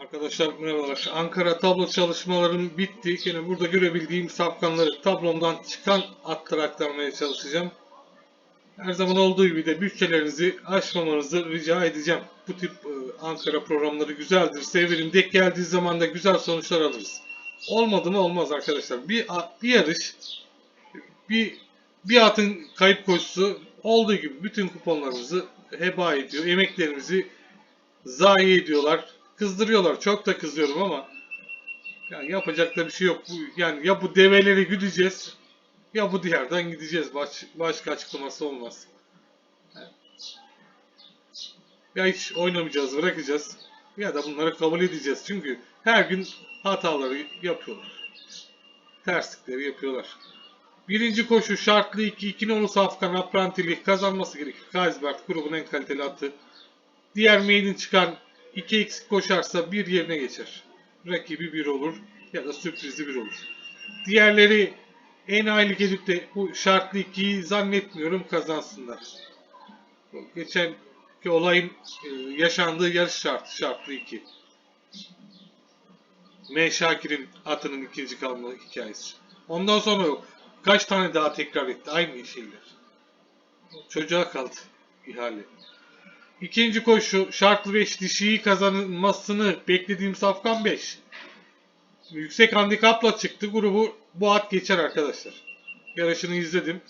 Arkadaşlar merhabalar. Ankara tablo çalışmalarım bitti. Yine burada görebildiğim safkanları tablomdan çıkan atlara aktarmaya çalışacağım. Her zaman olduğu gibi de bütçelerinizi aşmamanızı rica edeceğim. Bu tip e, Ankara programları güzeldir, severim. Dek geldiği zaman da güzel sonuçlar alırız. Olmadı mı olmaz arkadaşlar. Bir, bir yarış, bir, bir atın kayıp koşusu olduğu gibi bütün kuponlarımızı heba ediyor. Emeklerimizi zayi ediyorlar. Kızdırıyorlar. Çok da kızıyorum ama yani yapacak da bir şey yok. Yani ya bu develeri güdeceğiz ya bu diğerden gideceğiz. Baş, başka açıklaması olmaz. Ya hiç oynamayacağız, bırakacağız. Ya da bunları kabul edeceğiz. Çünkü her gün hataları yapıyorlar. Terslikleri yapıyorlar. Birinci koşu şartlı 2 2 nolu Safkan Aprantili kazanması gerekir. Kaisbert grubun en kaliteli atı. Diğer maiden çıkan 2 eksik koşarsa bir yerine geçer. Rakibi bir olur ya da sürprizi bir olur. Diğerleri en aylık edip de bu şartlı 2'yi zannetmiyorum kazansınlar. Geçenki olayın e, yaşandığı yarış şartı şartlı 2. M. Şakir'in atının ikinci kalma hikayesi. Ondan sonra yok. Kaç tane daha tekrar etti aynı şeyler. Çocuğa kaldı ihale. İkinci koşu şartlı 5 dişiyi kazanılmasını beklediğim Safkan 5. Yüksek handikapla çıktı. Grubu bu at geçer arkadaşlar. Yarışını izledim.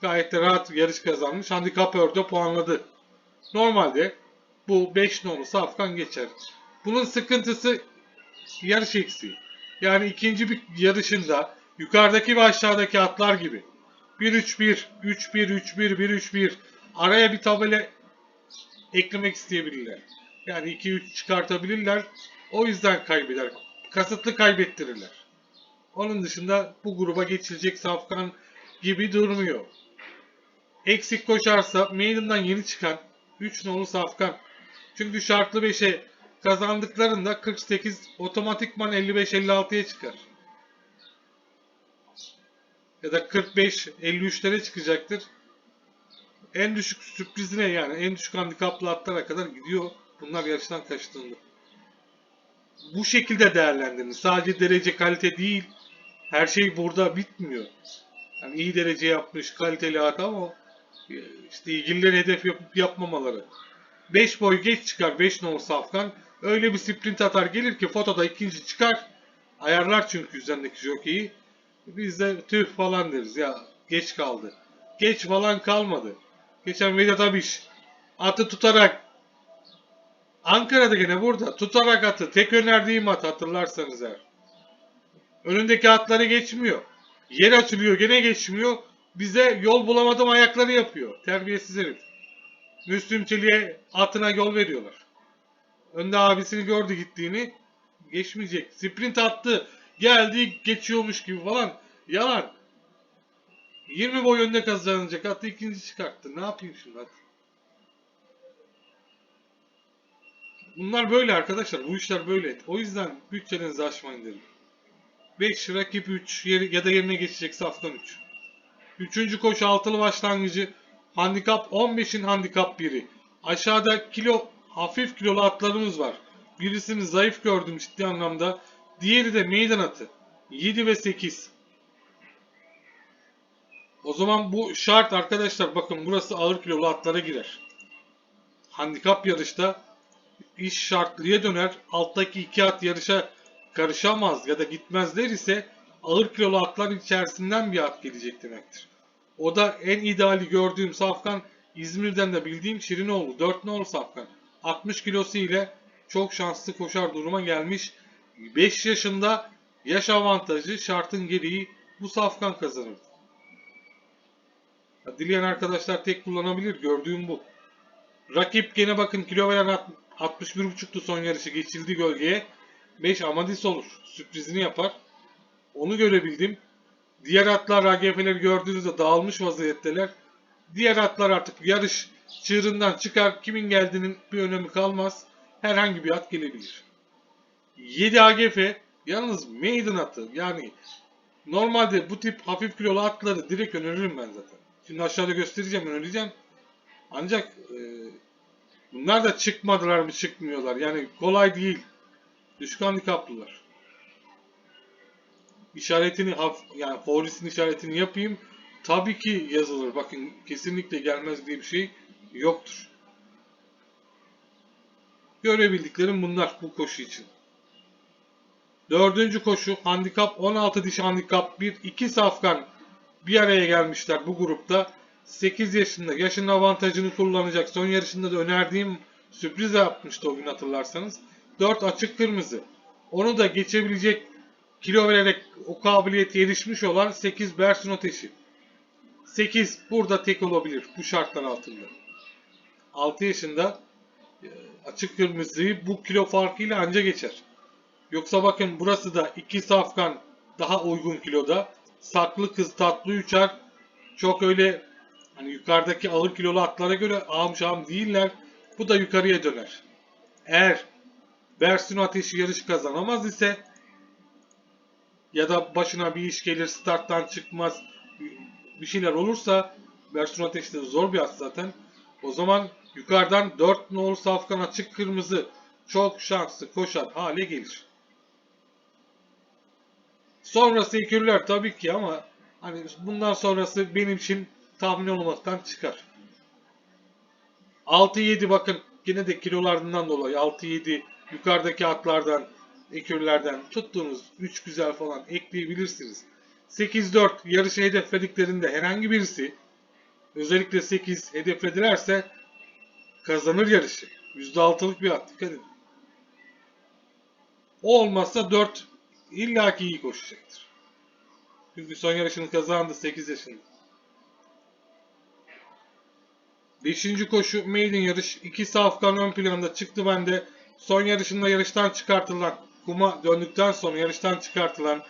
Gayet de rahat yarış kazanmış. Handikap örde puanladı. Normalde bu 5 nolu Safkan geçer. Bunun sıkıntısı yarış eksiği. Yani ikinci bir yarışında yukarıdaki ve aşağıdaki atlar gibi 1-3-1, 3-1, 3-1, 1-3-1 araya bir tabela eklemek isteyebilirler. Yani 2-3 çıkartabilirler. O yüzden kaybeder. Kasıtlı kaybettirirler. Onun dışında bu gruba geçilecek safkan gibi durmuyor. Eksik koşarsa Maiden'dan yeni çıkan 3 nolu safkan. Çünkü şartlı 5'e kazandıklarında 48 otomatikman 55-56'ya çıkar. Ya da 45-53'lere çıkacaktır. En düşük sürprizine yani en düşük handikaplı atlara kadar gidiyor. Bunlar yarıştan kaçtığında. Bu şekilde değerlendirin. Sadece derece kalite değil. Her şey burada bitmiyor. Yani iyi derece yapmış kaliteli at ama işte ilgililer hedef yapıp yapmamaları. 5 boy geç çıkar 5 nolu safkan. Öyle bir sprint atar gelir ki fotoda ikinci çıkar. Ayarlar çünkü üzerindeki jokeyi. Biz de tüh falan deriz ya geç kaldı. Geç falan kalmadı. Geçen Vedat Abiş atı tutarak Ankara'da gene burada tutarak atı tek önerdiğim at hatırlarsanız eğer. Önündeki atları geçmiyor. Yer açılıyor gene geçmiyor. Bize yol bulamadım ayakları yapıyor. Terbiyesiz herif. Müslüm Çelik'e atına yol veriyorlar. Önde abisini gördü gittiğini. Geçmeyecek. Sprint attı. Geldi geçiyormuş gibi falan. Yalan. 20 boy önde kazanacak. Atı ikinci çıkarttı. Ne yapayım şimdi hadi. Bunlar böyle arkadaşlar. Bu işler böyle. O yüzden bütçenizi aşmayın derim. 5 rakip 3 yeri, ya da yerine geçecek saftan 3. Üçüncü koşu altılı başlangıcı. Handikap 15'in handikap 1'i. Aşağıda kilo hafif kilolu atlarımız var. Birisini zayıf gördüm ciddi anlamda. Diğeri de meydan atı. 7 ve 8. O zaman bu şart arkadaşlar bakın burası ağır kilolu atlara girer. Handikap yarışta iş şartlıya döner. Alttaki iki at yarışa karışamaz ya da gitmezler ise ağır kilolu atlar içerisinden bir at gelecek demektir. O da en ideali gördüğüm safkan İzmir'den de bildiğim Şirinoğlu. 4 nolu safkan. 60 kilosu ile çok şanslı koşar duruma gelmiş. 5 yaşında yaş avantajı şartın gereği bu safkan kazanır. Dileyen arkadaşlar tek kullanabilir. Gördüğüm bu. Rakip gene bakın kilo veren at- 61.5'tu son yarışı geçildi gölgeye. 5 Amadis olur. Sürprizini yapar. Onu görebildim. Diğer atlar AGF'leri gördüğünüzde dağılmış vaziyetteler. Diğer atlar artık yarış çığırından çıkar. Kimin geldiğinin bir önemi kalmaz. Herhangi bir at gelebilir. 7 AGF yalnız maiden atı yani normalde bu tip hafif kilolu atları direkt öneririm ben zaten. Şimdi aşağıda göstereceğim önereceğim. Ancak e, bunlar da çıkmadılar mı çıkmıyorlar. Yani kolay değil. Düşük handikaplılar. İşaretini yani favorisinin işaretini yapayım. Tabii ki yazılır. Bakın kesinlikle gelmez diye bir şey yoktur. Görebildiklerim bunlar bu koşu için. Dördüncü koşu handikap 16 dişi handikap 1 2 safkan bir araya gelmişler bu grupta. 8 yaşında yaşın avantajını kullanacak. Son yarışında da önerdiğim sürpriz yapmıştı o gün hatırlarsanız. 4 açık kırmızı. Onu da geçebilecek kilo vererek o kabiliyete erişmiş olan 8 Bersin Ateşi. 8 burada tek olabilir bu şartlar altında. 6 yaşında e, açık kırmızıyı bu kilo farkıyla anca geçer. Yoksa bakın burası da 2 safkan daha uygun kiloda. Saklı kız tatlı uçar. Çok öyle hani yukarıdaki ağır kilolu atlara göre ağım şahım değiller. Bu da yukarıya döner. Eğer Bersino Ateşi yarış kazanamaz ise ya da başına bir iş gelir starttan çıkmaz bir şeyler olursa Bersino Ateşi de zor bir at zaten. O zaman yukarıdan 4 nolu safkan açık kırmızı çok şanslı koşar hale gelir. Sonrası ekürler tabii ki ama hani bundan sonrası benim için tahmin olmaktan çıkar. 6-7 bakın yine de kilolarından dolayı 6-7 yukarıdaki atlardan ekürlerden tuttuğunuz 3 güzel falan ekleyebilirsiniz. 8-4 yarışı hedeflediklerinde herhangi birisi özellikle 8 hedefledilerse kazanır yarışı. %6'lık bir at dikkat edin. O olmazsa 4 illaki iyi koşacaktır. Çünkü son yarışını kazandı 8 yaşında. Beşinci koşu maiden yarış. İki safkan ön planda çıktı bende. Son yarışında yarıştan çıkartılan, kuma döndükten sonra yarıştan çıkartılan,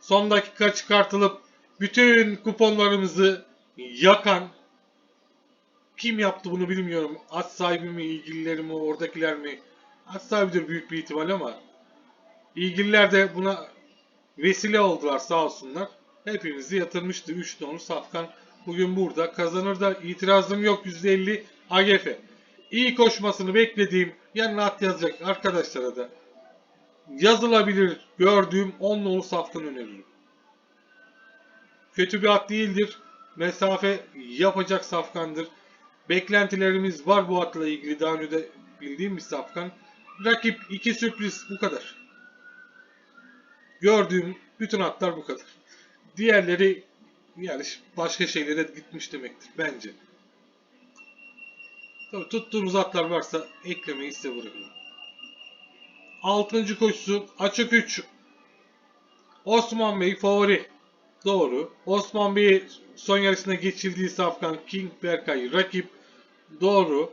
son dakika çıkartılıp bütün kuponlarımızı yakan kim yaptı bunu bilmiyorum. At sahibi mi, ilgilileri mi, oradakiler mi? At sahibidir büyük bir ihtimal ama ilgililer de buna vesile oldular sağ olsunlar. Hepimizi yatırmıştı 3 tonu safkan bugün burada. Kazanır da itirazım yok %50 AGF. İyi koşmasını beklediğim yanına at yazacak arkadaşlara da yazılabilir gördüğüm 10 nolu safkan öneririm. Kötü bir at değildir. Mesafe yapacak safkandır. Beklentilerimiz var bu atla ilgili daha önce de bildiğim bir safkan. Rakip iki sürpriz bu kadar. Gördüğüm bütün atlar bu kadar. Diğerleri yani başka şeylere gitmiş demektir bence. Tabii tuttuğunuz atlar varsa eklemeyi size bırakıyorum. Altıncı koşusu açık 3. Osman Bey favori. Doğru. Osman Bey son yarışına geçildiği safkan King Berkay rakip. Doğru.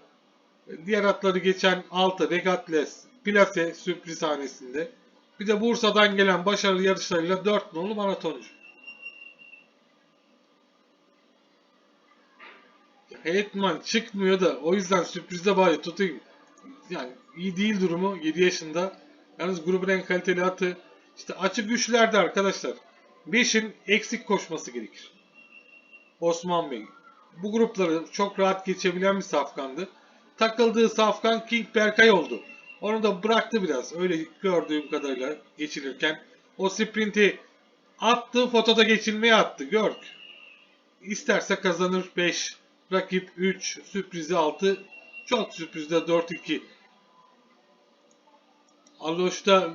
Diğer atları geçen 6 Regatles Plase sürpriz hanesinde. Bir de Bursa'dan gelen başarılı yarışlarıyla 4 nolu maratoncu. Hetman çıkmıyor da o yüzden sürprizde bari tutayım. Yani iyi değil durumu 7 yaşında. Yalnız grubun en kaliteli atı. İşte açık güçlerde arkadaşlar. 5'in eksik koşması gerekir. Osman Bey. Bu grupları çok rahat geçebilen bir safkandı. Takıldığı safkan King Berkay oldu. Onu da bıraktı biraz. Öyle gördüğüm kadarıyla geçilirken. O sprinti attı, fotoda geçilmeye attı. Gör. İsterse kazanır 5. Rakip 3, sürprizi 6. Çok sürprizde 4-2. Aloş'ta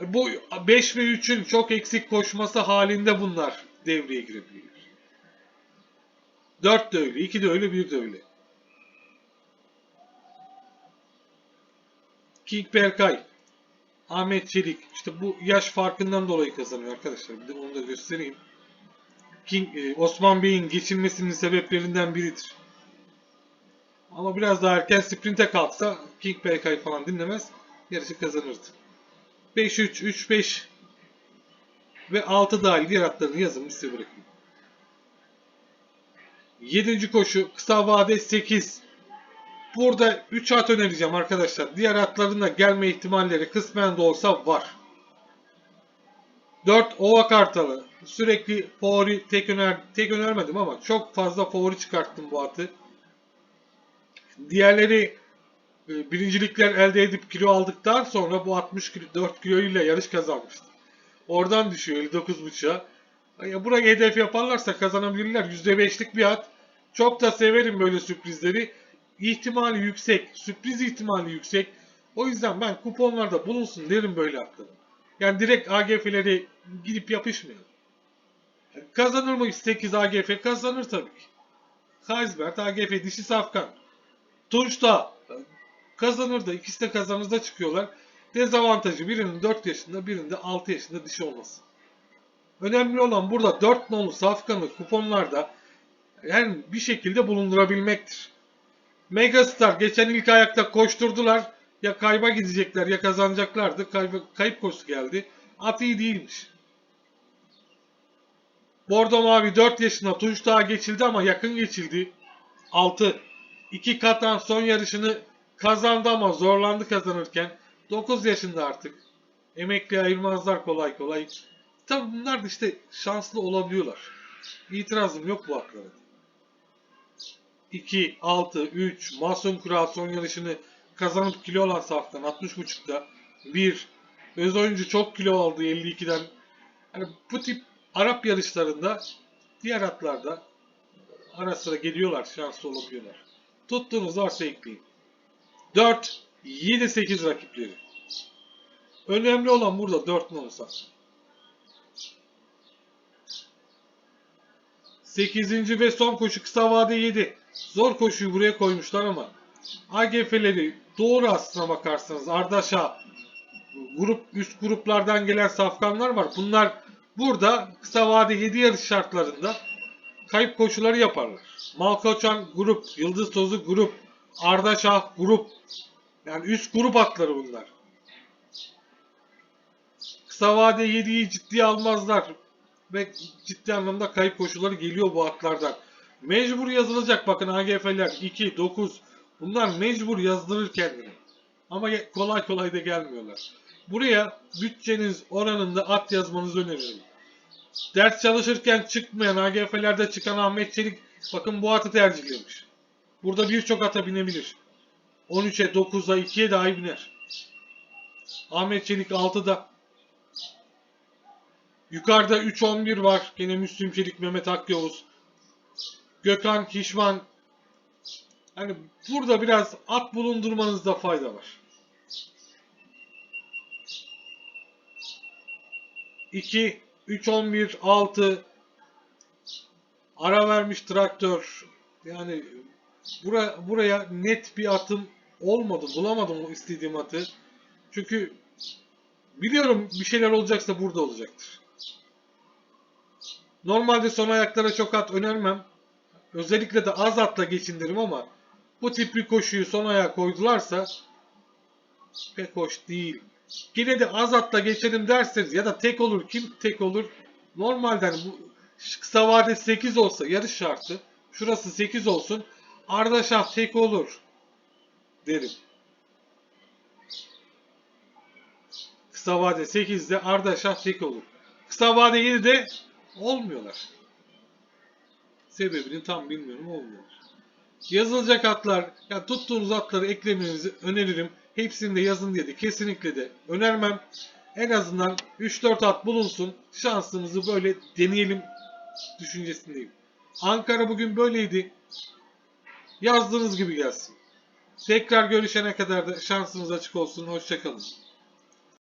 bu 5 ve 3'ün çok eksik koşması halinde bunlar devreye girebilir. 4 de öyle, 2 de öyle, 1 de öyle. King Berkay, Ahmet Çelik. İşte bu yaş farkından dolayı kazanıyor arkadaşlar. Bir de onu da göstereyim. King, e, Osman Bey'in geçilmesinin sebeplerinden biridir. Ama biraz daha erken sprinte kalksa King Berkay falan dinlemez. Yarışı kazanırdı. 5-3, 3-5 ve 6 dahil diğer atlarını yazın size bırakayım. 7. koşu kısa vade 8. Burada 3 at önereceğim arkadaşlar. Diğer atların da gelme ihtimalleri kısmen de olsa var. 4 Ova Kartalı. Sürekli favori tek öner tek önermedim ama çok fazla favori çıkarttım bu atı. Diğerleri e, birincilikler elde edip kilo aldıktan sonra bu 60 kilo, 4 kilo ile yarış kazanmıştı. Oradan düşüyor 59.5'a. Ya buraya hedef yaparlarsa kazanabilirler. %5'lik bir at. Çok da severim böyle sürprizleri. İhtimali yüksek. Sürpriz ihtimali yüksek. O yüzden ben kuponlarda bulunsun derim böyle atları. Yani direkt AGF'leri gidip yapışmayalım. Kazanır mı 8 AGF? Kazanır tabii ki. Kaisbert, AGF, dişi Safkan. Tunç da kazanır da ikisi de kazanır da çıkıyorlar. Dezavantajı birinin 4 yaşında birinde 6 yaşında dişi olması. Önemli olan burada 4 nolu safkanı kuponlarda yani bir şekilde bulundurabilmektir. Megastar geçen ilk ayakta koşturdular. Ya kayba gidecekler ya kazanacaklardı. Kayba, kayıp koşu geldi. At iyi değilmiş. Bordo Mavi 4 yaşında Tunç daha geçildi ama yakın geçildi. 6. 2 katan son yarışını kazandı ama zorlandı kazanırken. 9 yaşında artık. Emekli ayırmazlar kolay kolay. Tabi bunlar da işte şanslı olabiliyorlar. İtirazım yok bu atlara. 2, 6, 3, Mason Kural son yarışını kazanıp kilo olan saftan 60.5'da 1. Öz oyuncu çok kilo aldı 52'den. Yani bu tip Arap yarışlarında diğer atlarda ara sıra geliyorlar, şanslı olabiliyorlar. Tuttuğunuz varsa ekleyin. 4, 7, 8 rakipleri. Önemli olan burada 4 ne olsa. 8. ve son koşu kısa vade 7. Zor koşuyu buraya koymuşlar ama AGF'leri doğru aslına bakarsanız Ardaş'a grup üst gruplardan gelen safkanlar var. Bunlar burada kısa vade 7 yarış şartlarında kayıp koşuları yaparlar. Malkoçan grup, Yıldız Tozu grup, Ardaşah grup. Yani üst grup atları bunlar. Kısa vade 7'yi ciddiye almazlar ve ciddi anlamda kayıp koşulları geliyor bu atlardan. Mecbur yazılacak bakın AGF'ler 2, 9 bunlar mecbur yazdırır kendini. Ama kolay kolay da gelmiyorlar. Buraya bütçeniz oranında at yazmanızı öneririm. Ders çalışırken çıkmayan AGF'lerde çıkan Ahmet Çelik bakın bu atı tercihlemiş. Burada birçok ata binebilir. 13'e, 9'a, 2'ye dahi biner. Ahmet Çelik 6'da. Yukarıda 3-11 var. Gene Müslüm Çelik, Mehmet Akyavuz. Gökhan Kişman. Hani burada biraz at bulundurmanızda fayda var. 2, 3, 11, 6 ara vermiş traktör. Yani bura, buraya net bir atım olmadı. Bulamadım o istediğim atı. Çünkü biliyorum bir şeyler olacaksa burada olacaktır. Normalde son ayaklara çok at önermem. Özellikle de az atla geçindiririm ama bu tip bir koşuyu son ayağa koydularsa pek hoş değil. Yine de az atla geçelim derseniz ya da tek olur kim tek olur? Normalden bu kısa vade 8 olsa yarış şartı. Şurası 8 olsun. Ardaşah tek olur derim. Kısa vade 8'de Ardaşah tek olur. Kısa vade 7'de olmuyorlar. Sebebini tam bilmiyorum olmuyorlar. Yazılacak atlar, ya tuttuğunuz atları eklemenizi öneririm. Hepsini de yazın diye de kesinlikle de önermem. En azından 3-4 at bulunsun. Şansımızı böyle deneyelim düşüncesindeyim. Ankara bugün böyleydi. Yazdığınız gibi gelsin. Tekrar görüşene kadar da şansınız açık olsun. Hoşçakalın.